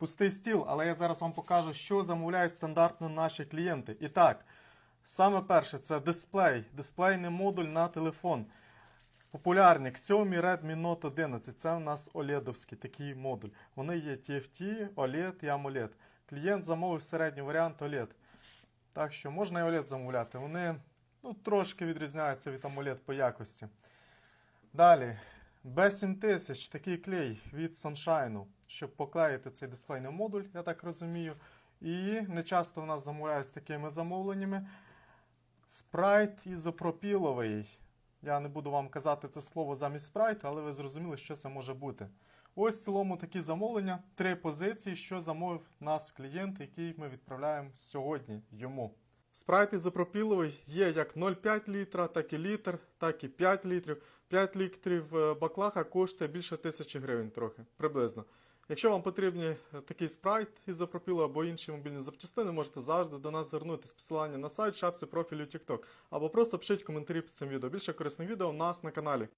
пустий стіл, але я зараз вам покажу, що замовляють стандартно наші клієнти. І так, саме перше це дисплей, дисплейний модуль на телефон. Популярні Xiaomi Redmi Note 11. Це у нас OLED-овський такий модуль. Вони є TFT, OLED і AMOLED. Клієнт замовив середній варіант OLED. Так що можна і OLED замовляти. Вони ну, трошки відрізняються від AMOLED по якості. Далі. B7000, такий клей від Sunshine, щоб поклеїти цей дисплейний модуль, я так розумію. І не часто в нас замовляють з такими замовленнями. Спрайт ізопропіловий. Я не буду вам казати це слово замість спрайту, але ви зрозуміли, що це може бути. Ось в цілому такі замовлення, три позиції, що замовив нас клієнт, який ми відправляємо сьогодні йому. Спрайт ізопропіловий є як 0,5 літра, так і літр, так і 5 літрів. 5 літрів е, баклаха коштує більше тисячі гривень трохи, приблизно. Якщо вам потрібні е, такий спрайт ізопропілу або інші мобільні запчастини, можете завжди до нас звернутися. Посилання на сайт, шапці профілю TikTok. Або просто пишіть коментарі під цим відео. Більше корисних відео у нас на каналі.